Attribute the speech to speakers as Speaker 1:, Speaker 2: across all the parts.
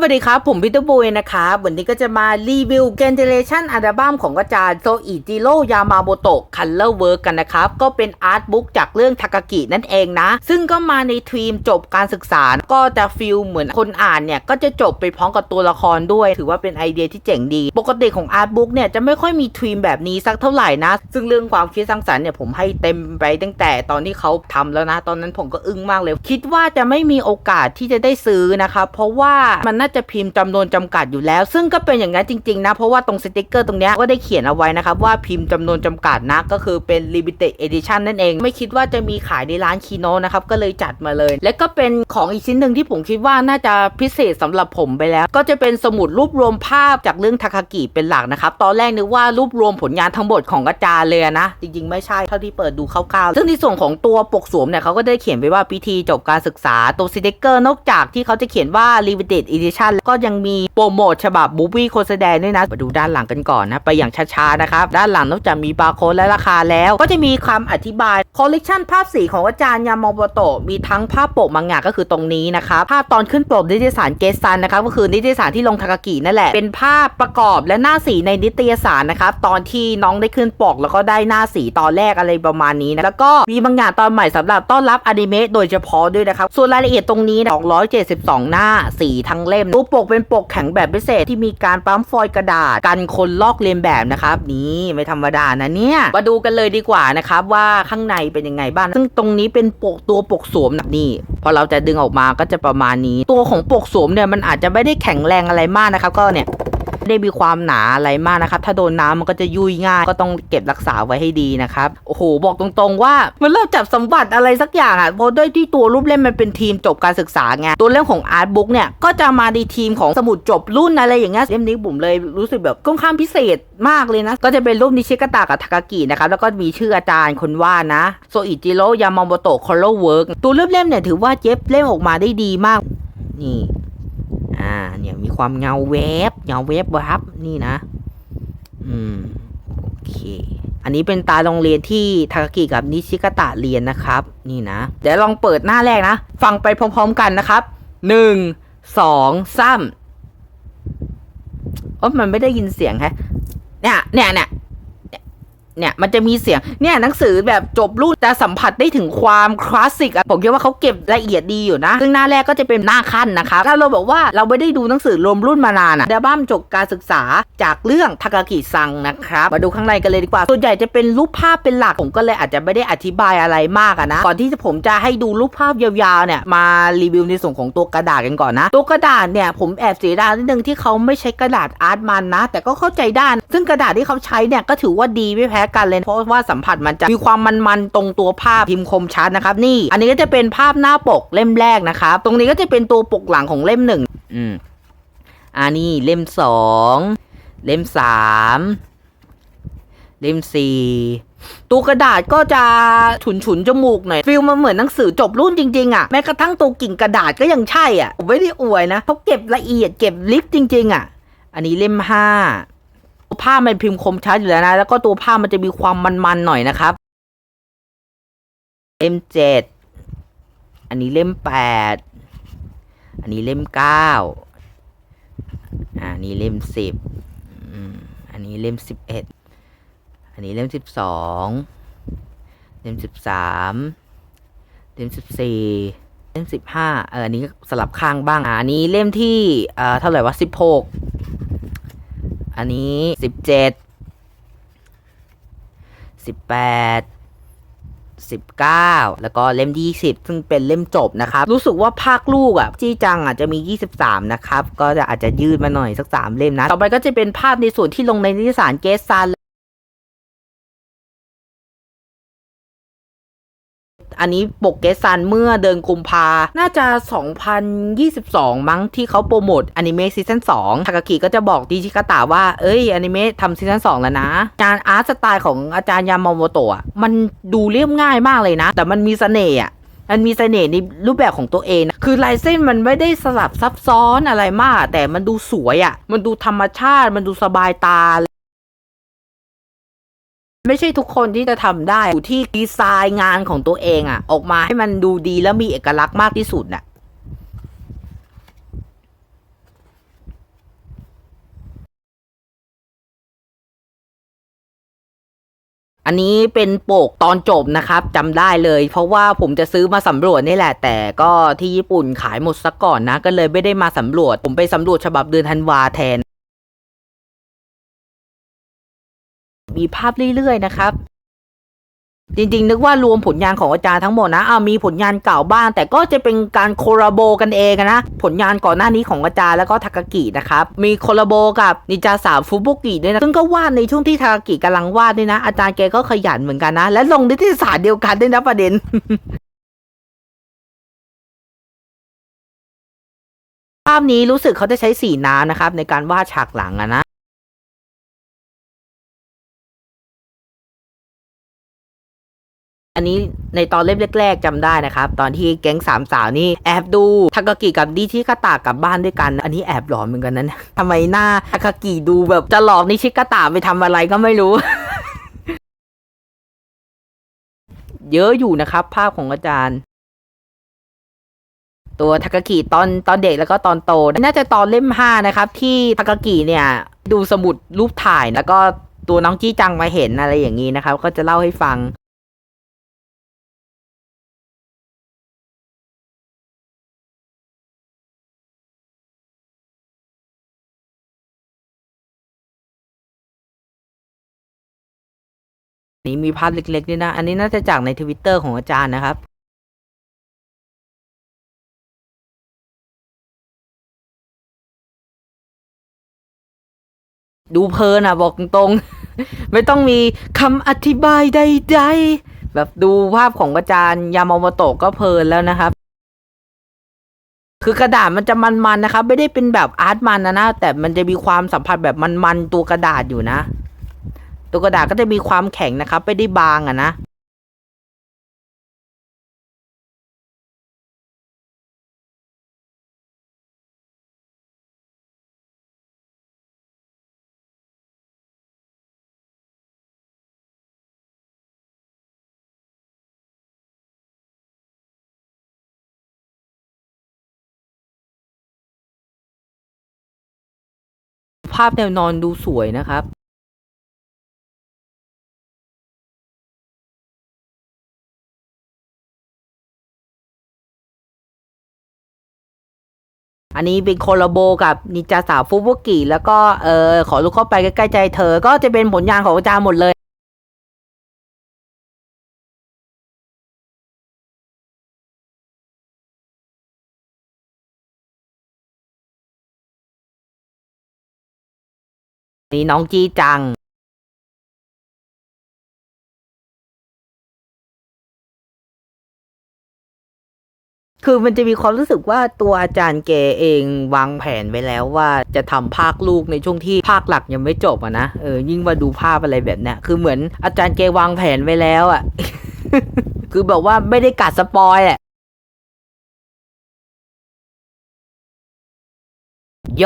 Speaker 1: สวัสดีครับ ผมพีเตอร์บุยนะครับวันนี้ก็จะมารีวิวเกนเ r เ t ชันอัลบั้มของอาจารย์โซอิจิโร่ยามาโมโตะคัลเลอร์เวิร์กกันนะครับ ก็เป็นอาร์ตบุ๊กจากเรื่องทากากินั่นเองนะ ซึ่งก็มาในทีมจบการศึกษา ก็จะฟิลเหมือนคนอ่านเนี่ย ก็จะจบไปพร้อมกับตัวละครด้วย ถือว่าเป็นไอเดียที่เจ๋งดี ปกติของอาร์ตบุ๊กเนี่ยจะไม่ค่อยมีทีมแบบนี้สักเท่าไหร่นะ ซึ่งเรื่องความคิดสร้างสรรค์เนี่ยผมให้เต็มไปตั้งแต่ตอนที่เขาทำแล้วนะ ตอนนั้นผมก็อึ้งมากเลย คิดว่าจะไม่มีโอกาสที่จะได้ซื้อนะครับเพราะว่ามันน่าจะพิมพ์จำนวนจำกัดอยู่แล้ว ซึ่งก็เป็นอย่างนั้นจริงๆนะ เพราะว่าตรงสติกเกอร์ตรงนี้ก็ได้เขียนเอาไว้นะครับ ว่าพิมพ์จำนวนจำกัดนะก็คือเป็น limited edition นั่นเอง ไม่คิดว่าจะมีขายในร้านคีโนนะครับ ก็เลยจัดมาเลย และก็เป็นของอีกชิ้นหนึ่งที่ผมคิดว่าน่าจะพิเศษสำหรับผมไปแล้ว ก็จะเป็นสมุดรวบรวมภาพจากเรื่องทาคากิเป็นหลักนะครับ ตอนแรกนึกว่ารวบรวมผลงานทั้งหมดของอาจารย์เลยนะ จริงๆ ไม่ใช่เท่าที่เปิดดูคร่าวๆซึ่งในส่วนของตัวปกสวมเนี่ยเขาก็ได้เขียนไว้ว่าพิธีจบการศึกษาตัวสติกเกอร์นอกจากที่เขาจะเขียนว่า limited edition ก็ยังมีโปรโมทฉบับบูบี้โคแสดงด้วยนะ มาดูด้านหลังกันก่อนนะ ไปอย่างช้าๆ นะครับ ด้านหลังนอกจากมีบาร์โค้ดและราคาแล้ว ก็จะมีคำอธิบายคอลเลกชันภาพสีของอาจารย์ยามาโมโตะมีทั้งภาพปกมังงะก็คือตรงนี้นะครับ ภาพตอนขึ้นปกนิตยสารเกซันนะครับก็คือนิตยสารที่ลงทากากินั่นแหละ เป็นภาพประกอบและหน้าสีในนิตยสารนะครับตอนที่น้องได้ขึ้นปกแล้วก็ได้หน้าสีตอนแรกอะไรประมาณนี้นะแล้วก็มีบางอย่างตอนใหม่สำหรับต้อนรับอนิเมะโดยเฉพาะด้วยนะครับส่วนรายละเอียดตรงนี้272 หน้าสีทั้งเล่มรูปปกเป็นปกแข็งแบบพิเศษที่มีการปั๊มฟอยล์กระดาษกันคนลอกเลียนแบบนะครับนี่ไม่ธรรมดานะเนี่ยมาดูกันเลยดีกว่านะครับว่าข้างในเป็นยังไงบ้าง ซึ่งตรงนี้เป็นปกตัวปกสวมแบบนี่พอเราจะดึงออกมาก็จะประมาณนี้ ตัวของปกสวมเนี่ยมันอาจจะไม่ได้แข็งแรงอะไรมากนะครับก็เนี่ย ไม่ได้มีความหนาอะไรมากนะครับ ถ้าโดนน้ำมันก็จะยุ่ยง่าย ก็ต้องเก็บรักษาไว้ให้ดีนะครับ โอ้โห บอกตรงๆว่า มันเริ่มจับสมบัติอะไรสักอย่างอะเพราะด้วยที่ตัวรูปเล่มมันเป็นทีมจบการศึกษาไงตัวเรื่องของอาร์ตบุ๊กเนี่ยก็จะมาในทีมของสมุดจบรุ่นอะไรอย่างเงี้ยเล่มนี้บุ๋มเลยรู้สึกแบบค่อนข้างพิเศษมากเลยนะ ก็จะเป็นรูปนิชิกตะกับทากากินะครับ แล้วก็มีชื่ออาจารย์คนว่านะ โซอิจิโร่ ยามาโมโตะ คอลเวิร์ก ตัวเล่มเนี่ยถือว่าเย็บเล่มออกมาได้ดีมาก นี่ อ่า เนี่ยมีความเงาแวบเงาแวบวับนี่นะ อืม โอเค อันนี้เป็นตาโรงเรียนที่ทาคากิกับนิชิกะตะเรียนนะครับ นี่นะ เดี๋ยวลองเปิดหน้าแรกนะ ฟังไปพร้อมๆกันนะครับ หนึ่ง สองสามโอ้มันไม่ได้ยินเสียงแฮะ เนี่ย เนี่ยเนี่ย เนี่ยมันจะมีเสียงเนี่ยหนังสือแบบจบรุ่นจะสัมผัสได้ถึงความคลาสสิกอะผมคิดว่าเขาเก็บละเอียดดีอยู่นะ ซึ่งหน้าแรกก็จะเป็นหน้าขั้นนะคะถ้าเราบอกว่าเราไม่ได้ดูหนังสือรวมรุ่นมานานอะเดบัมจบการศึกษาจากเรื่องทากากิซังนะครับ มาดูข้างในกันเลยดีกว่า ส่วนใหญ่จะเป็นรูปภาพเป็นหลักผมก็เลยอาจจะไม่ได้อธิบายอะไรมากอะนะ ก่อนที่ผมจะให้ดูรูปภาพยาวๆเนี่ยมารีวิวในส่วนของตัวกระดาษกันก่อนนะ ตัวกระดาษเนี่ยผมแอบเสียดายนิดนึงที่เขาไม่ใช้กระดาษอาร์ตมันนะ แต่ก็เข้าใจได้ซึ่งกระดาษที่เขาใช้เนี่ยก็ถือว่าดีไม่แพ้กันเลย เพราะว่าสัมผัสมันจะมีความมันๆตรงตัวภาพพิมพ์คมชัดนะครับนี่ อันนี้ก็จะเป็นภาพหน้าปกเล่มแรกนะครับตรงนี้ก็จะเป็นตัวปกหลังของเล่มหนึ่งอืมอันนี้เล่มสองเล่มสามเล่มสี่ตัวกระดาษก็จะฉุนฉุนๆจมูกหน่อยฟิลมันเหมือนหนังสือจบรุ่นจริงๆอะ่ะแม้กระทั่งตัวกิ่งกระดาษก็ยังใช่อะผมไม่ได้อวยนะเขาเก็บละเอียดเก็บลิฟต์จริง ๆอะ อันนี้เล่มห้า ผ้ามันพิมพ์คมชัดอยู่แล้วนะ แล้วก็ตัวผ้ามันจะมีความมันๆหน่อยนะครับเล่มเจ็ดอันนี้เล่มแปดอันนี้เล่มเก้าอันนี้เล่มสิบอันนี้เล่มสิบเอ็ดอันนี้เล่มสิบสองเล่มสิบสามเล่มสิบสี่เล่มสิบห้าเอออันนี้สลับข้างบ้างอ่าอันนี้เล่มที่เอ่อเท่าไหร่วะสิบหก อันนี้สิบเจ็ดสิบแปดสิบเก้าแล้วก็เล่มที่สิบซึ่งเป็นเล่มจบนะครับ รู้สึกว่าภาคลูกอะจี้จังอะจะมียี่สิบสามนะครับ ก็จะอาจจะยืดมาหน่อยสักสามเล่มนะ ต่อไปก็จะเป็นภาพในส่วนที่ลงในนิตยสารเกสซัน อันนี้ปกเกสซันเมื่อเดือนกุมภาน่าจะ 2022 มั้งที่เขาโปรโมทอนิเมะซีซั่น2ทากากิก็จะบอกดิจิกาตะว่า เอ้ยอนิเมะทำซีซั่น2แล้วนะ การอาร์ตสไตล์ของอาจารย์ยามาโมโตะมันดูเรียบง่ายมากเลยนะ แต่มันมีเสน่ห์อะมันมีเสน่ห์ในรูปแบบของตัวเองนะคือลายเส้นมันไม่ได้สลับซับซ้อนอะไรมาก แต่มันดูสวยอะ่ะ มันดูธรรมชาติ มันดูสบายตา ไม่ใช่ทุกคนที่จะทำได้อยู่ที่ดีไซน์งานของตัวเองอะออกมาให้มันดูดีแล้วมีเอกลักษณ์มากที่สุดน่ะอันนี้เป็นปกตอนจบนะครับจำได้เลย เพราะว่าผมจะซื้อมาสำรวจนี่แหละ แต่ก็ที่ญี่ปุ่นขายหมดซะก่อนนะ ก็เลยไม่ได้มาสำรวจ ผมไปสำรวจฉบับเดือนธันวาแทน มีภาพเรื่อยๆนะครับจริงๆ นึกว่ารวมผลงานของอาจารย์ทั้งหมดนะอามีผลงานเก่าบ้าง แต่ก็จะเป็นการโคลาโบกันเองนะ ผลงานก่อนหน้านี้ของอาจารย์แล้วก็ทากากินะครับ มีโคลาโบกับนิจาสามฟุบุกิด้วยนะ ซึ่งก็วาดในช่วงที่ทากากิกำลังวาดด้วยนะ อาจารย์แกก็ขยันเหมือนกันนะ และลงนิตยสารเดียวกันด้วยนะประเด็นภาพนี้รู้สึกเขาจะใช้สีน้ำนะครับในการวาดฉากหลังอะนะ อันนี้ในตอนเล่มแรกๆจำได้นะครับ ตอนที่แก๊งสามสาวนี่แอบดูทากากิกับดิชิกาตะกลับบ้านด้วยกัน อันนี้แอบหลอนเหมือนกันนะเนี่ยทำไมหน้าทากากิดูแบบจะหลอกนิชิกาตะไปทำอะไรก็ไม่รู้ เยอะอยู่นะครับ ภาพของอาจารย์ ตัวทากากิตอนตอนเด็กแล้วก็ตอนโต น่าจะตอนเล่มห้านะครับ ที่ทากากิเนี่ย ดูสมุดรูปถ่ายแล้วก็ตัวน้องจี้จังมาเห็นอะไรอย่างนี้นะครับ ก็จะเล่าให้ฟัง นี่มีภาพเล็กๆด้วยนะ อันนี้น่าจะจากในทวิตเตอร์ของอาจารย์นะครับดูเพลินอะบอกตรงๆ ไม่ต้องมีคำอธิบายใดๆ แบบดูภาพของอาจารย์ยามาโมโตะก็เพลินแล้วนะครับ คือกระดาษมันจะมันๆนะครับ ไม่ได้เป็นแบบอาร์ตมันนะนะ แต่มันจะมีความสัมผัสแบบมันๆตัวกระดาษอยู่นะ ตัวกระดาษก็จะมีความแข็งนะครับไม่ได้บางอะนะภาพแนวนอนดูสวยนะครับ อันนี้เป็นโคลาโบกับนิจาสาวฟุบุกิ แล้วก็เออขอลุกเข้าไปใกล้ๆใจเธอ ก็จะเป็นผลงานของอาจารย์หมดเลยนี่น้องจีจัง คือมันจะมีความรู้สึกว่าตัวอาจารย์แกเองวางแผนไว้แล้วว่าจะทำภาคลูกในช่วงที่ภาคหลักยังไม่จบอะนะเออยิ่งมาดูภาพอะไรแบบเนี้ยคือเหมือนอาจารย์แกวางแผนไว้แล้วอะคือแบบว่าไม่ได้กัดสปอยแหละโย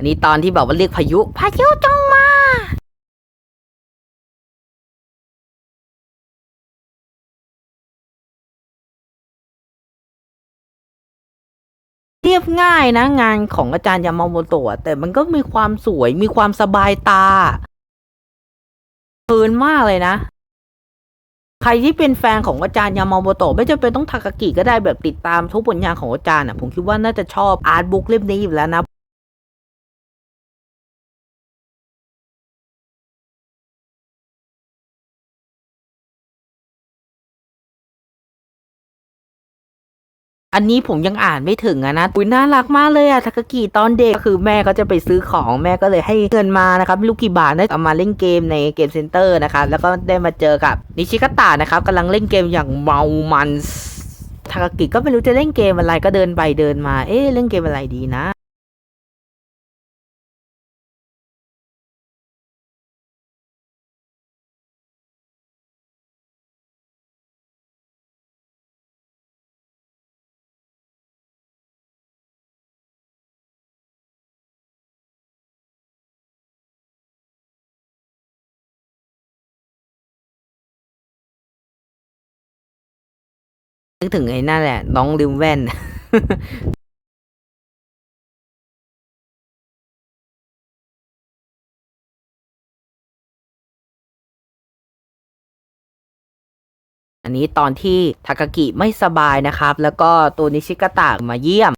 Speaker 1: อันนี้ตอนที่แบบว่าเรียกพายุ พายุจงมา เรียบง่ายนะ งานของอาจารย์ยามาโมโตะแต่มันก็มีความสวยมีความสบายตาเพลินมากเลยนะใครที่เป็นแฟนของอาจารย์ยามาโมโตะไม่จำเป็นต้องทากากิก็ได้แบบติดตามทุกผลงานของอาจารย์อะผมคิดว่าน่าจะชอบอาร์ตบุ๊กเล่มนี้อยู่แล้วนะ อันนี้ผมยังอ่านไม่ถึงอะนะอุ้ยน่ารักมากเลยอะทากากิตอนเด็กก็คือแม่ก็จะไปซื้อของแม่ก็เลยให้เงินมานะครับไม่รู้กี่บาทได้เอามาเล่นเกมในเกมเซ็นเตอร์นะครับแล้วก็ได้มาเจอกับนิชิกตะนะครับกำลังเล่นเกมอย่างเมามันทากากิก็ไม่รู้จะเล่นเกมอะไรก็เดินไปเดินมา เอ๊ะเล่นเกมอะไรดีนะ นึกถึงไอ้นั่นแหละ น้องลิมแว่นอันนี้ตอนที่ทากากิไม่สบายนะครับ แล้วก็ตัวนิชิกะตะมาเยี่ยม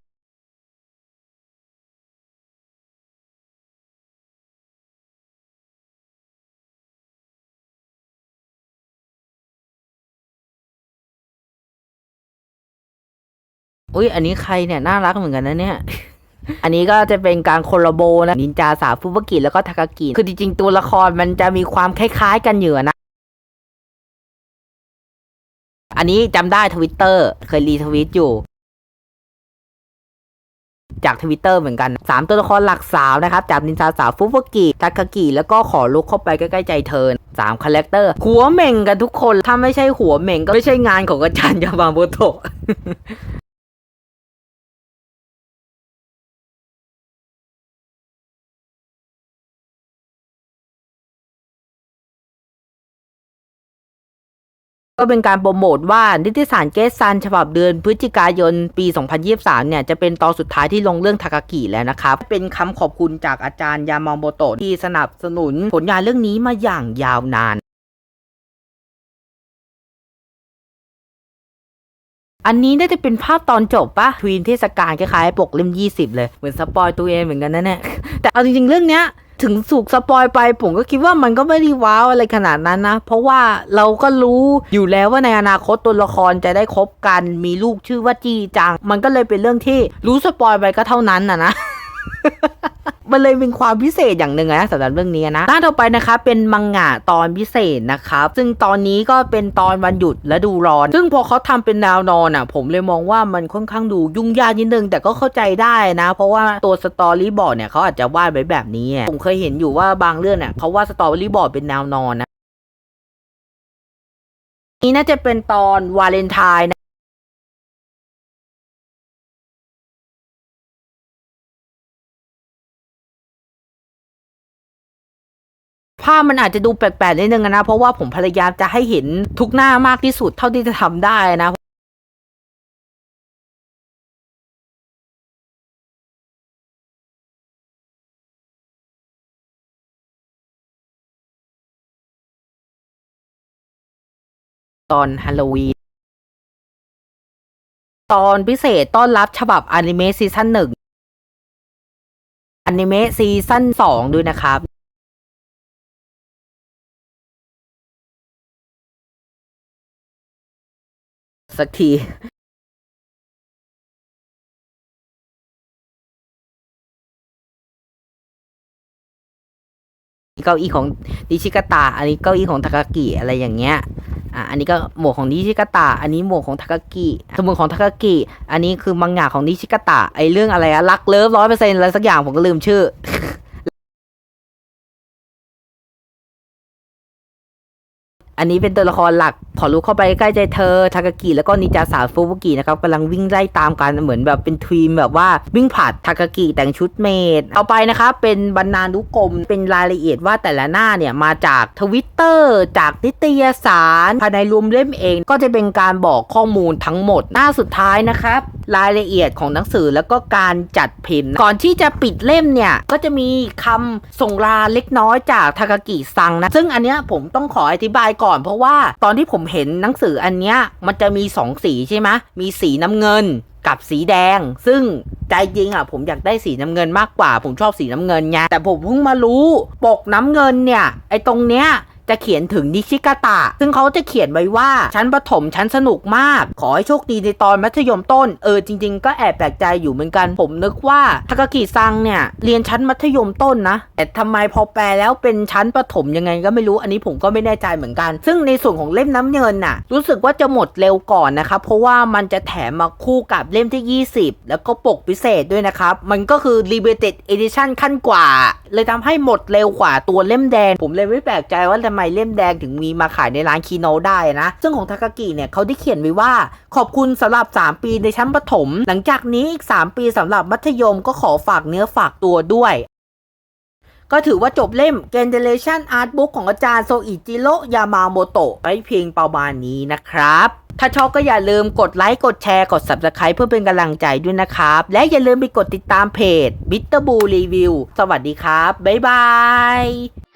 Speaker 1: อุ้ยอันนี้ใครเนี่ยน่ารักเหมือนกันนะเนี่ย อันนี้ก็จะเป็นการโคลาโบนะนินจาสาวฟุบกิแล้วก็ทากากิคือจริงๆตัวละครมันจะมีความคล้ายๆกันอยู่นะอันนี้จำได้ทวิตเตอร์เคยรีทวิตอยู่ จากทวิตเตอร์เหมือนกันสามตัวละครหลักสาวนะครับ จากนินจาสาวฟุบกิทากากิแล้วก็ขอลุกเข้าไปใกล้ๆใจเธอสามคาแรคเตอร์ หัวเหม่งกันทุกคน ถ้าไม่ใช่หัวเหม่งก็ไม่ใช่งานของอาจารย์ยามาโมโตะ ก็เป็นการโปรโมทว่านิตยสารเกสซันฉบับเดือนพฤศจิกายนปี 2023 เนี่ยจะเป็นตอนสุดท้ายที่ลงเรื่องทากากิแล้วนะครับ เป็นคำขอบคุณจากอาจารย์ยามาโมโตะที่สนับสนุนผลงานเรื่องนี้มาอย่างยาวนานอันนี้น่าจะเป็นภาพตอนจบปะทวีนเทศกาลคล้ายๆปกเล่ม 20 เลย เหมือนสปอยตัวเองเหมือนกันนะเนี่ยแต่เอาจริงๆ เรื่องเนี้ย ถึงสุกสปอยไปผมก็คิดว่ามันก็ไม่ได้ว้าวอะไรขนาดนั้นนะ เพราะว่าเราก็รู้อยู่แล้วว่าในอนาคตตัวละครจะได้คบกัน มีลูกชื่อว่าจีจัง มันก็เลยเป็นเรื่องที่รู้สปอยไปก็เท่านั้นนะนะ มันเลยเป็นความพิเศษอย่างหนึ่งนะสำหรับเรื่องนี้นะหน้าต่อไปนะคะ เป็นมังงะตอนพิเศษนะครับ ซึ่งตอนนี้ก็เป็นตอนวันหยุดและดูร้อน ซึ่งพอเขาทำเป็นแนวนอนอะ ผมเลยมองว่ามันค่อนข้างดูยุ่งยากนิดนึง แต่ก็เข้าใจได้นะ เพราะว่าตัวสตอรี่บอร์ดเนี่ยเขาอาจจะวาดไว้แบบนี้ ผมเคยเห็นอยู่ว่าบางเรื่องเนี่ยเขาวาดสตอรี่บอร์ดเป็นแนวนอนนะนี่น่าจะเป็นตอนวาเลนไทน์ ภาพมันอาจจะดูแปลกๆนิดนึงนะ เพราะว่าผมพยายามจะให้เห็นทุกหน้ามากที่สุดเท่าที่จะทำได้นะตอนฮาโลวีนตอนพิเศษต้อนรับฉบับอนิเมะซีซั่นหนึ่งอนิเมะซีซั่นสองด้วยนะครับ สักทีเก้าอี้ของนิชิกะตะอันนี้เก้าอี้ของทากากิอะไรอย่างเงี้ย อะ อันนี้ก็หมวกของนิชิกะตะอันนี้หมวกของทากากิ สมุดของทากากิ อันนี้คือมังงะของนิชิกะตะไอเรื่องอะไรอะรักเลิฟร้อยเปอร์เซ็นต์อะไรสักอย่างผมก็ลืมชื่อ อันนี้เป็นตัวละครหลักขอรู้เข้าไปใกล้ใจเธอทากากิแล้วก็นิจาสาวฟูบุกินะครับกำลังวิ่งไล่ตามกันเหมือนแบบเป็นทีมแบบว่าวิ่งผลัดทากากิแต่งชุดเมดเอาไปนะครับเป็นบรรณานุกรมเป็นรายละเอียดว่าแต่ละหน้าเนี่ยมาจากทวิตเตอร์จากนิตยสารภายในรวมเล่มเอง ก็จะเป็นการบอกข้อมูลทั้งหมดหน้าสุดท้ายนะครับรายละเอียดของหนังสือแล้วก็การจัดพิมพ์ ก่อนที่จะปิดเล่มเนี่ยก็จะมีคำส่งลาเล็กน้อยจากทากากิซังนะซึ่งอันเนี้ยผมต้องขออธิบายก่อน เพราะว่าตอนที่ผมเห็นหนังสืออันเนี้ยมันจะมีสองสีใช่ไหมมีสีน้ำเงินกับสีแดง ซึ่งใจจริงอะผมอยากได้สีน้ำเงินมากกว่า ผมชอบสีน้ำเงินไงแต่ผมเพิ่งมารู้ ปกน้ำเงินเนี่ยไอตรงเนี้ย จะเขียนถึงนิชิกาตะ ซึ่งเขาจะเขียนไว้ว่าชั้นประถมชั้นสนุกมาก ขอให้โชคดีในตอนมัธยมต้น เออจริง ๆ ก็แอบแปลกใจอยู่เหมือนกัน ผมนึกว่าทากากิซังเนี่ยเรียนชั้นมัธยมต้นนะ แต่ทำไมพอแปลแล้วเป็นชั้นประถมยังไงก็ไม่รู้ อันนี้ผมก็ไม่แน่ใจเหมือนกัน ซึ่งในส่วนของเล่มน้ำเงินน่ะ รู้สึกว่าจะหมดเร็วก่อนนะครับ เพราะว่ามันจะแถมมาคู่กับเล่มที่ 20 แล้วก็ปกพิเศษด้วยนะครับ มันก็คือ limited edition ขั้นกว่า เลยทำให้หมดเร็วกว่าตัวเล่มแดง ผมเลยไม่แปลกใจว่าทำไมเล่มแดงถึงมีมาขายในร้านคีโนได้นะ ซึ่งของทากากิเนี่ยเขาได้เขียนไว้ว่า ขอบคุณสำหรับ 3 ปีในชั้นประถม หลังจากนี้อีก 3 ปีสำหรับมัธยมก็ขอฝากเนื้อฝากตัวด้วยก็ถือว่าจบเล่ม Generation Art Book ของอาจารย์โซอิจิโรยามาโมโตะไว้เพียงประมาณนี้นะครับ ถ้าชอบก็อย่าลืมกดไลค์ กดแชร์ กด subscribe เพื่อเป็นกำลังใจด้วยนะครับ และอย่าลืมไปกดติดตามเพจ b i t t e r b l u e Review สวัสดีครับ บ๊ายบาย